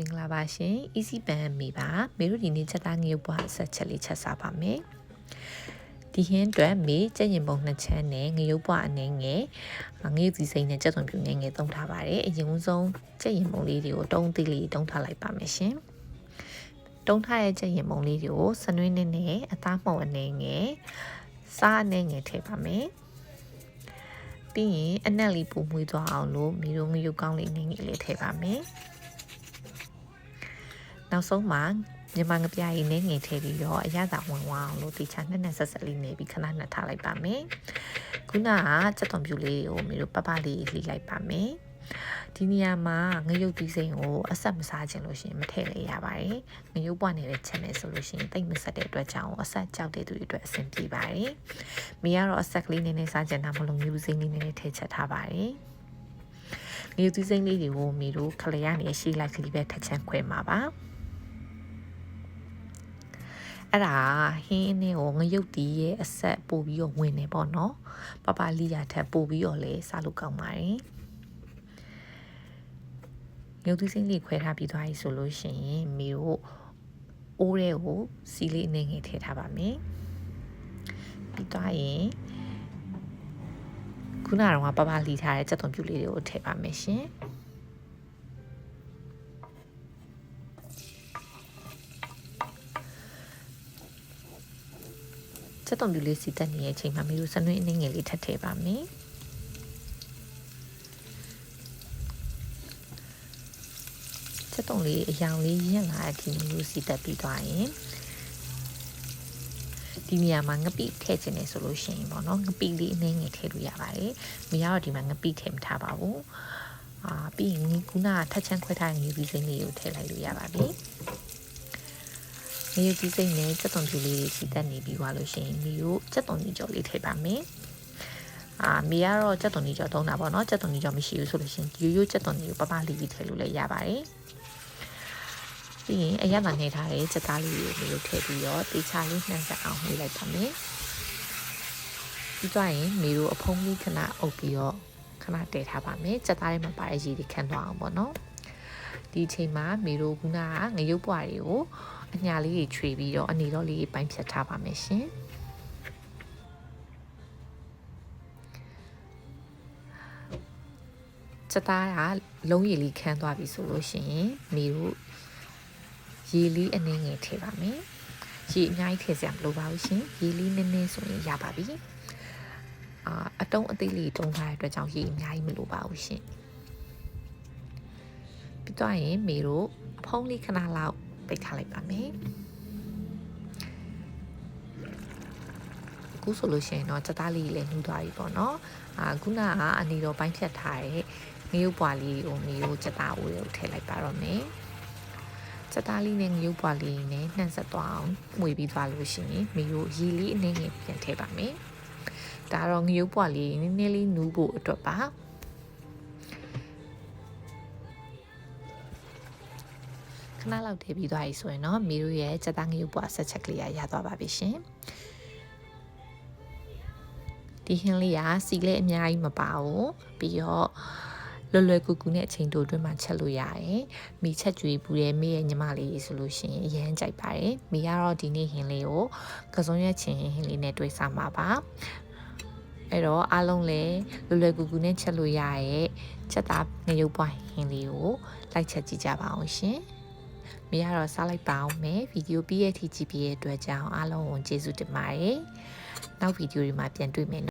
မင်္ဂလာပါရှင် easy ban မိပါမေတို့ဒီနေ့ချက်သားငရုတ်ပွားဆက်ချက်လေးချက်စားပါမယ်ဒီဟင်းအတွက်မေကြက်ရင်ပုံနှစ်ချမ်းနဲ့ငရုတ်ပွားအနေငယ်ငရုတ်စီစိမ့်နဲ့ကြက်သွန်ပြူနဲ့ငယ်သုံးထားပါတယ်အရင်ဆုံးကြက်ရင်ပုံလေးတွေကိုတုံးသေးလေးတုံးထားလိုက်ပါမယ်ရှင်တုံးထားရဲ့ကြက်ရင်ပုံလေးတွေကိုစနွေးနဲ့နဲ့အသားမှုန်အနေငယ်စားအနေငယ်ထည့်ပါမယ်ပြီးရင်အနက်လေးပူမွေးသွားအောင်လို့မီတို့ငရုတ်ကောင်းလေးနေငယ်လေးထည့်ပါမယ် နောက်ဆုံးမှာမြန်မာငပြားရည်နဲ့ငင်ထည့်ပြီးတော့အရသာဝင်ဝအောင်လို့တေချာနှစ်နှစ်ဆက်ဆက်လေးနေပြီးခဏနှစ်ထားလိုက်ပါမယ်ခုနကစက်သွန်ပြူလေးကိုမီတို့ပပလေးလှီလိုက်ပါမယ်ဒီနေရာမှာငရုတ်သီးစိမ်းကိုအဆက်မစားခြင်းလို့ရှိရင်မထည့်လည်းရပါတယ်ငရုတ်ပွားနေတဲ့ချက်မယ်ဆိုလို့ရှိရင်တိတ်မဆက်တဲ့အတွက်ကြောင့်အဆက်ကြောက်တဲ့သူတွေအတွက်အဆင်ပြေပါတယ်မိကတော့အဆက်ကလေးနည်းနည်းစားကြတာမလို့မျိုးစိမ်းလေးနည်းနည်းထည့်ချက်ထားပါတယ်ငရုတ်သီးစိမ်းလေးတွေကိုမီတို့ခလရနေရှိလိုက်ကလေးပဲထက်ချမ်းခွဲမှာပါ အဲ့ဒါဟင်းအင်းကိုငရုတ်တီးရဲ့အဆက်ပို့ပြီးတော့ဝင်နေပေါ့နော်ပပလီယာထက်ပို့ပြီးတော့လဲစားလို့ကောင်းပါတယ်ငရုတ်သီးစိမ့်လေးခွဲထားပြီးသွားပြီဆိုလို့ရှိရင်မီတို့အိုးတဲ့ကိုစီလေးအနေငယ်ထည့်ထားပါမယ်ပြီးသွားရင်ခုနကတော့ပပလီထားတဲ့ကြက်သွန်ပြူလေးတွေကိုထည့်ပါမယ်ရှင် ချက်တုံပြူလေးစီတက်နေတဲ့အချိန်မှာမျိုးစနွေးအနှင်းငယ်လေးထပ်ထည့်ပါမယ်ချက်တုံလေးအယောင်လေးရင့်လာတဲ့အချိန်မျိုးစီတက်ပြီးသွားရင်ဒီနေရာမှာငပိထည့်ခြင်းနေဆိုလို့ရှိရင်ပေါ့နော်ငပိလေးအနှင်းငယ်ထည့်လို့ရပါတယ်မရတော့ဒီမှာငပိထည့်မထားပါဘူးအာပြီးရင်ခုနကထက်ချမ်းခွဲထားတဲ့ငွေစင်းလေးကိုထည့်လိုက်လို့ရပါပြီ မြေကြီးစိတ်နဲ့စက်သွန်ဖြူလေးစီတက်နေပြီးသွားလို့ရှိရင်မြေကိုစက်သွန်ကြီးကြော်လေးထည့်ပါမယ်အာမြေကတော့စက်သွန်ကြီးကြော်သုံးတာပေါ့နော်စက်သွန်ကြီးကြော်မရှိဘူးဆိုလို့ရှိရင်ရိုးရိုးစက်သွန်ကြီးကိုပပလေးကြီးထည့်လို့လည်းရပါတယ်ပြီးရင်အရက်မှနေထားတဲ့စက်သားလေးကိုမြေကိုထည့်ပြီးတော့တေချာလေးနှံဆက်အောင်နှိပ်လိုက်ပါမယ်ပြီးသွားရင်မြေတို့အဖုံးလေးခဏအုပ်ပြီးတော့ခဏတည်ထားပါမယ်စက်သားလေးမှာပါတဲ့ရေတွေခန့်သွားအောင်ပေါ့နော်ဒီအချိန်မှာမေတို့ကငရုပ်ပွားတွေကို အညာလေးတွေခြွေပြီးတော့အနေတော့လေးပိုင်းဖြတ်ထားပါမယ်ရှင်စသားကလုံးရည်လေးခန်းသွားပြီဆိုလို့ရှိရင်မိတို့ရေလေးအနည်းငယ်ထည့်ပါမယ်ရေအများကြီးထည့်စရာမလိုပါဘူးရှင်ရေလေးနည်းနည်းဆိုရင်ရပါပြီအာအတုံးအသေးလေးတုံးထားတဲ့အတွက်ကြောင့်ရေအများကြီးမလိုပါဘူးရှင်ပြီးတော့ရင်မိတို့အဖုံးလေးခဏလောက် ပိတ်ထားလိုက်ပါမယ်အခုဆိုလို့ရှိရင်တော့စသားလေးလည်းနှူးသွားပြီပေါ့နော်အာခုနကအနေတော်ပိုင်းဖြတ်ထားတဲ့ငရုပ်ပွားလေးကိုမျိုးစသားအိုးကိုထည့်လိုက်ပါတော့မယ်စသားလေးနဲ့ငရုပ်ပွားလေးနဲ့နှံ့ဆက်သွားအောင်မှွေပြီးသွားလို့ရှိရင်မျိုးရေလေးအနည်းငယ်ပြန်ထည့်ပါမယ်ဒါတော့ငရုပ်ပွားလေးနည်းနည်းလေးနူးဖို့အတွက်ပါ ခဏလောက်ထည့်ပြီးသွားပြီဆိုရင်တော့မီတို့ရဲ့စက်သားငရုပ်ပွားဆက်ချက်ကလေးရသွားပါပြီရှင်ဒီဟင်းလေးကစီလေးအများကြီးမပါဘူးပြီးတော့လွယ်လွယ်ကူကူနဲ့အချိန်တိုအတွင်းမှာချက်လို့ရတယ်။မိချက်ကြွေပူတဲ့မိရဲ့ညီမလေးဆိုလို့ရှိရင်အရန်ကြိုက်ပါတယ်။မိကတော့ဒီနေ့ဟင်းလေးကိုကစုံရက်ချင်းဟင်းလေးနဲ့တွဲစားမှာပါ။အဲ့တော့အားလုံးလည်းလွယ်လွယ်ကူကူနဲ့ချက်လို့ရရဲ့ချက်သားငရုပ်ပွားဟင်းလေးကိုလိုက်ချက်ကြည့်ကြပါအောင်ရှင်။ မရတော့စားလိုက်ပါအောင်မယ်ဗီဒီယိုပြီးရဲ့ထိကြည့်ပြီးရဲ့အတွက်ကြောင့်အားလုံးကိုကျေးဇူးတင်ပါတယ်နောက်ဗီဒီယိုတွေမှာပြန်တွေ့မယ်